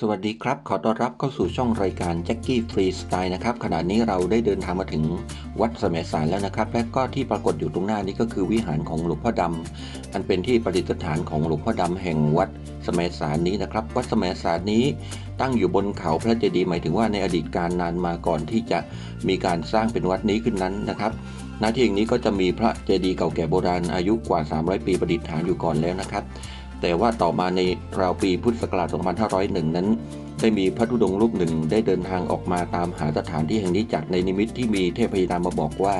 สวัสดีครับ ขอต้อนรับเข้าสู่ช่องรายการแจ็คกี้ฟรีสไตล์นะครับขณะนี้เราได้เดินทางมาถึงวัดสมัยสารแล้วนะครับ และก็ที่ปรากฏอยู่ตรงหน้านี้ก็คือวิหารของหลวงพ่อดำอันเป็นที่ประดิษฐานของหลวงพ่อดำแห่งวัดสมัยสารนี้นะครับ วัดสมัยสารนี้ตั้งอยู่บนเขาพระเจดีย์หมายถึงว่าในอดีตการนานมาก่อนที่จะมีการสร้างเป็นวัดนี้ขึ้นนั้นนะครับณที่แห่งนี้ก็จะมีพระเจดีย์เก่าแก่โบราณอายุกว่า 300 ปีประดิษฐานอยู่ก่อนแล้วนะครับ แต่ว่าต่อมาในราวปีพุทธศักราช 2501 นั้น ได้มีพระธุดงค์รูปหนึ่งได้เดินทางออกมาตามหาสถานที่แห่งนี้จากในนิมิตที่มีเทพยดามาบอกว่า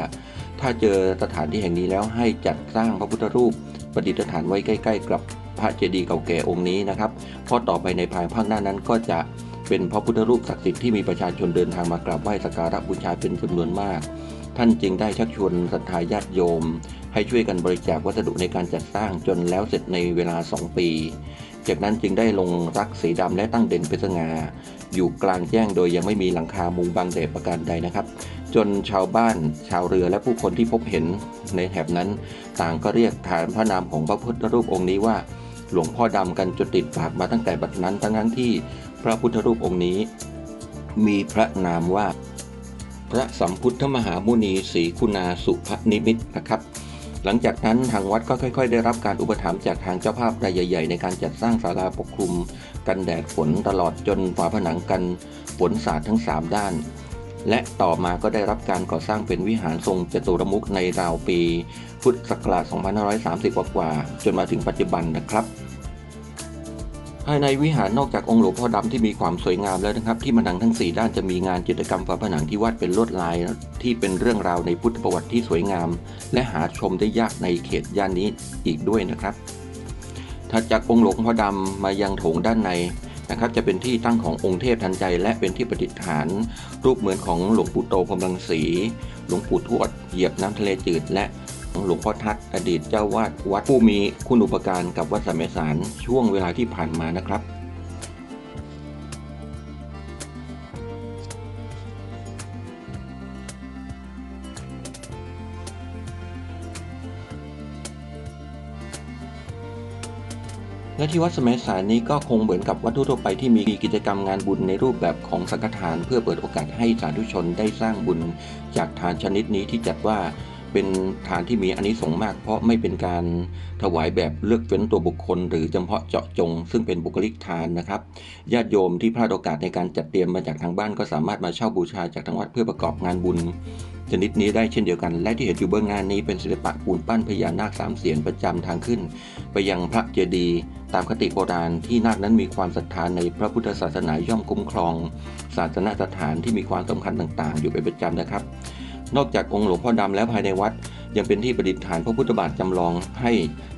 ถ้าเจอสถานที่แห่งนี้แล้วให้จัดสร้างพระพุทธรูป ประดิษฐานไว้ใกล้ ๆ กับพระเจดีย์เก่าแก่องค์นี้นะครับเพราะต่อไปในภายภาคหน้านั้นก็จะเป็นพระพุทธรูปศักดิ์สิทธิ์ที่มีประชาชนเดินทางมากราบไหว้สักการะบูชาเป็นจำนวนมาก ท่านจึงได้ชักชวนศรัทธาญาติโยม ให้ช่วยกันบริจาควัสดุในการจัดสร้างจนแล้วเสร็จในเวลา 2 ปี จากนั้นจึงได้ลงรักสีดำและตั้งเด่นเป็นสง่าอยู่กลางแจ้งโดยยังไม่มีหลังคามุงบังแดดประการใดนะครับ จนชาวบ้านชาวเรือและผู้คนที่พบเห็นในแถบนั้น ต่างก็เรียกฐานพระนามของพระพุทธรูปองค์นี้ว่าหลวงพ่อดำกันจนติดปากมาตั้งแต่บัดนั้นทั้งนั้นที่พระพุทธรูปองค์นี้ มีพระนามว่า พระสัมพุทธมหามุนีศรีคุณาสุภนิมิตนะครับ หลังจากนั้นทางวัดก็ค่อยๆ ได้รับการอุปถัมภ์จากทางเจ้าภาพรายใหญ่ๆในการจัดสร้างศาลาปกคลุม กันแดดฝนตลอดจนฝาผนังกันฝนสาดทั้ง 3 ด้าน และต่อมาก็ได้รับการก่อสร้างเป็นวิหารทรงจตุรมุขในราวปี พุทธศักราช 2530 กว่าๆจนมาถึงปัจจุบันนะครับ ภายในวิหารนอกจากองค์หลวงพ่อดำที่มีความสวยงามแล้วนะครับ ที่ผนังทั้ง 4 ด้านจะมีงานจิตรกรรมฝาผนังที่วาดเป็นลวดลาย ที่เป็นเรื่องราวในพุทธประวัติที่สวยงาม และหาชมได้ยากในเขตย่านนี้อีกด้วยนะครับถัดจากองค์หลวงพ่อดำมายังโถงด้านในนะครับ จะเป็นที่ตั้งขององค์เทพทันใจ และเป็นที่ประดิษฐาน รูปเหมือนของหลวงปู่โตพรมรังสี หลวงปู่ทวดเหยียบน้ำทะเลจืดและ หลวงพ่อทัดอดีตเจ้าวาดวัดผู้มีคุณอุปการกับวัดสมัยสารช่วงเวลาที่ผ่านมานะครับและที่วัดสมัยสารนี้ก็คงเหมือนกับวัดทั่วไปที่มีกิจกรรมงานบุญในรูปแบบของสังฆทาน เพื่อเปิดโอกาสให้สาธุชนได้สร้างบุญจากทานชนิดนี้ที่จัดว่า เป็นทานที่มีอานิสงส์มาก เพราะไม่เป็นการถวายแบบเลือกเฟ้นตัวบุคคล หรือเฉพาะเจาะจง ซึ่งเป็นบุคลิกทานนะครับญาติโยมที่พลาดโอกาสในการจัดเตรียมมาจากทางบ้านก็สามารถมาเช่าบูชาจากทางวัดเพื่อประกอบงานบุญชนิดนี้ได้เช่นเดียวกัน และที่เห็นอยู่เบื้องงานนี้เป็นศิลปะปูนปั้นพญานาคสามเสียนประจำทางขึ้น ไปยังพระเจดีย์ตามคติโบราณที่นาคนั้นมีความศรัทธานในพระพุทธศาสนาย่อมคุ้มครอง ศาสนสถานที่มีความสำคัญต่างๆ อยู่เป็นประจำนะครับ นอกจากองค์หลวงพ่อดำแล้วภายในวัด ยังเป็นที่ประดิษฐานพระพุทธบาทจำลองให้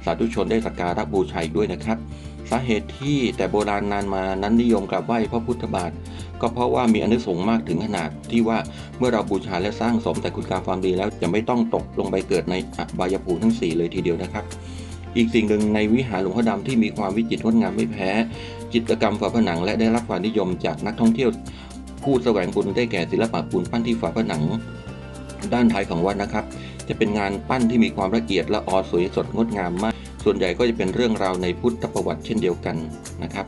สาธุชนได้สักการะบูชาอีกด้วยนะครับ สาเหตุที่แต่โบราณนานมานั้นนิยมกราบไหว้พระพุทธบาท ก็เพราะว่ามีอนุสงส์มากถึงขนาดที่ว่าเมื่อเราบูชาและสร้างสมแต่คุณงามความดีแล้วจะไม่ต้องตกลงไปเกิดในอบายภูมิทั้ง 4 เลยทีเดียวนะครับอีกสิ่งหนึ่งในวิหารหลวงพ่อดำที่มีความวิจิตรงดงามไม่แพ้ จิตรกรรมฝาผนังและได้รับความนิยมจากนักท่องเที่ยว ผู้แสวงบุญได้แก่ศิลปะปูนปั้นที่ฝาผนัง ด้านท้ายของวัดนะครับ จะเป็นงานปั้นที่มีความละเอียดละออสวยสดงดงามมาก ส่วนใหญ่ก็จะเป็นเรื่องราวในพุทธประวัติเช่นเดียวกันนะครับ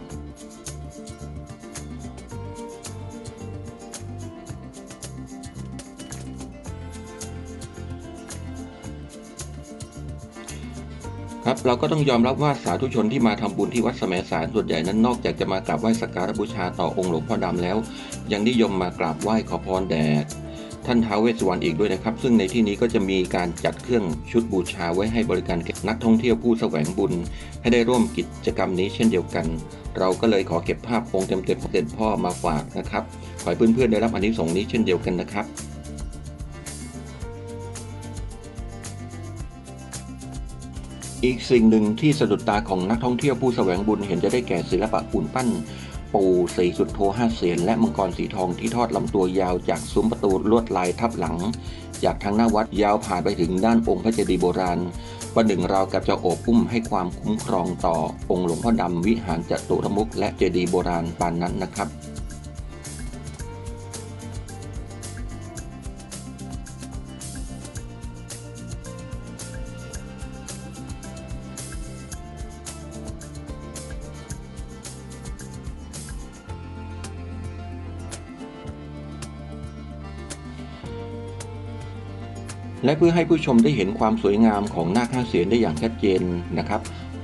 ครับเราก็ต้องยอมรับว่าสาธุชนที่มาทำบุญที่วัดสมัยสารส่วนใหญ่นั้นนอกจากจะมากราบไหว้สักการะบูชาต่อองค์หลวงพ่อดำแล้ว ยังนิยมมากราบไหว้ขอพรแด่ ท่านท้าวเวสสุวรรณอีกด้วยนะครับ ซึ่งในที่นี้ก็จะมีการจัดเครื่องชุดบูชาไว้ให้บริการแก่นักท่องเที่ยวผู้แสวงบุญ ให้ได้ร่วมกิจกรรมนี้เช่นเดียวกัน เราก็เลยขอเก็บภาพองค์เต็มๆของเด่นพ่อมาฝากนะครับ ขอให้เพื่อนๆได้รับอานิสงส์นี้เช่นเดียวกันนะครับอีกสิ่งหนึ่งที่สะดุดตาของนักท่องเที่ยวผู้แสวงบุญเห็นจะได้แก่ศิลปะปูนปั้น ปูสีสุดโทห้าเสียน และมังกรสีทองที่ทอดลำตัวยาวจากซุ้มประตูลวดลายทับหลัง จากทางหน้าวัดยาวผ่านไปถึงด้านองค์พระเจดีย์โบราณประหนึ่งเรากับจะโอบอุ้มให้ความคุ้มครองต่อองค์หลวงพ่อดำวิหารจตุรมุกและเจดีย์โบราณปานนั้นนะครับ และเพื่อให้ผู้ชมได้เห็นความสวยงามของนาคห้าเสียนได้อย่างชัดเจนนะครับ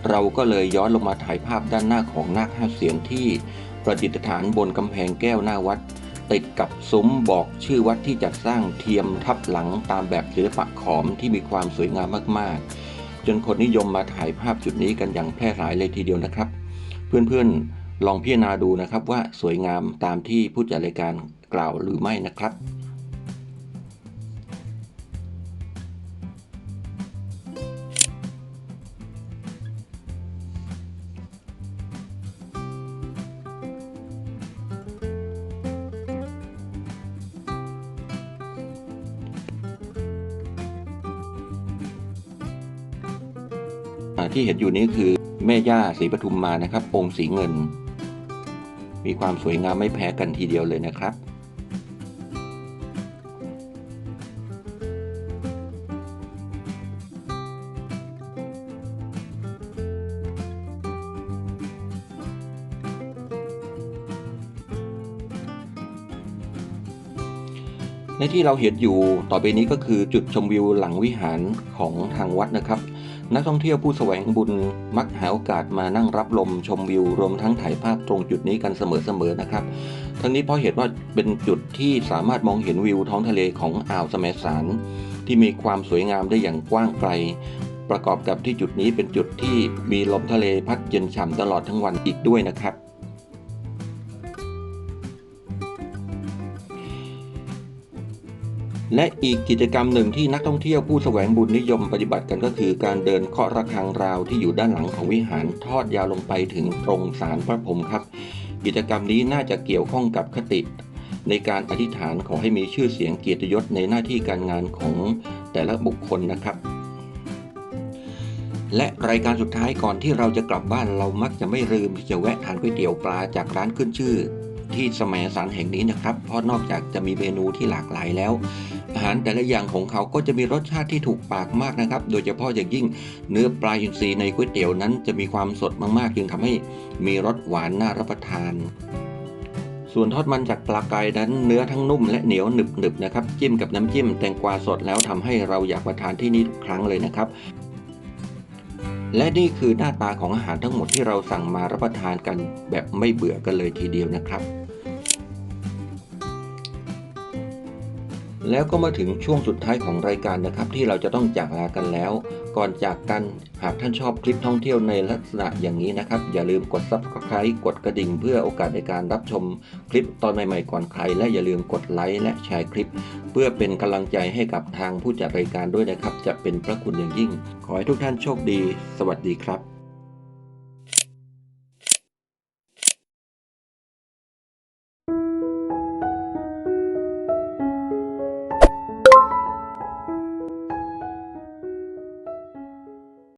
เราก็เลยย้อนลงมาถ่ายภาพด้านหน้าของนาคห้าเสียนที่ประดิษฐานบนกำแพงแก้วหน้าวัด ติดกับซุ้มบอกชื่อวัดที่จัดสร้างเทียมทับหลังตามแบบศิลปะขอมที่มีความสวยงามมากๆ จนคนนิยมมาถ่ายภาพจุดนี้กันอย่างแพร่หลายเลยทีเดียวนะครับ เพื่อนๆลองพิจารณาดูนะครับว่าสวยงามตามที่ผู้จัดรายการกล่าวหรือไม่นะครับ ที่เห็นอยู่นี้คือแม่ย่าศรีปทุมมานะครับ องค์สีเงิน มีความสวยงามไม่แพ้กันทีเดียวเลยนะครับในที่เราเห็นอยู่ต่อไปนี้ก็คือจุดชมวิวหลังวิหารของทางวัดนะครับ นักท่องเที่ยวผู้แสวงบุญมักหาโอกาสมานั่งรับลมชมวิว รวมทั้งถ่ายภาพตรงจุดนี้กันเสมอๆนะครับ ทั้งนี้เพราะเหตุว่าเป็นจุดที่สามารถมองเห็นวิวท้องทะเลของอ่าวสมสาร ที่มีความสวยงามได้อย่างกว้างไกล ประกอบกับที่จุดนี้เป็นจุดที่มีลมทะเลพัดเย็นฉ่ำตลอดทั้งวันอีกด้วยนะครับ และอีกกิจกรรมหนึ่งที่นักท่องเที่ยวผู้แสวงบุญนิยมปฏิบัติกันก็คือการเดินเคาะระฆังราวที่อยู่ด้านหลังของวิหารทอดยาวลงไปถึงตรงศาลพระพรหมครับ กิจกรรมนี้น่าจะเกี่ยวข้องกับคติ ในการอธิษฐานขอให้มีชื่อเสียงเกียรติยศในหน้าที่การงานของแต่ละบุคคลนะครับและรายการสุดท้ายก่อนที่เราจะกลับบ้านเรามักจะไม่ลืมที่จะแวะทานก๋วยเตี๋ยวปลาจากร้านขึ้นชื่อ ที่สมัยสารแห่งนี้นะครับ เพราะนอกจากจะมีเมนูที่หลากหลายแล้ว อาหารแต่ละอย่างของเขาก็จะมีรสชาติที่ถูกปากมากนะครับ โดยเฉพาะอย่างยิ่งเนื้อปลาอินทรีในก๋วยเตี๋ยวนั้นจะมีความสดมากๆ จึงทำให้มีรสหวานน่ารับประทาน ส่วนทอดมันจากปลากายนั้น เนื้อทั้งนุ่มและเหนียวหนึบๆนะครับ จิ้มกับน้ำจิ้มแตงกวาสดแล้วทำให้เราอยากมาทานที่นี่ทุกครั้งเลยนะครับและนี่คือหน้าตาของอาหารทั้งหมดที่เราสั่งมารับประทานกันแบบไม่เบื่อกันเลยทีเดียวนะครับ แล้วก็มาถึงช่วงสุดท้ายของรายการนะครับ ที่เราจะต้องจากลากันแล้ว ก่อนจากกันหากท่านชอบคลิปท่องเที่ยวในลักษณะอย่างนี้นะครับ อย่าลืมกด subscribe กดกระดิ่ง เพื่อโอกาสในการรับชมคลิปตอนใหม่ๆก่อนใคร และอย่าลืมกดไลค์และแชร์คลิป เพื่อเป็นกำลังใจให้กับทางผู้จัดรายการด้วยนะครับ จะเป็นพระคุณอย่างยิ่ง ขอให้ทุกท่านโชคดี สวัสดีครับ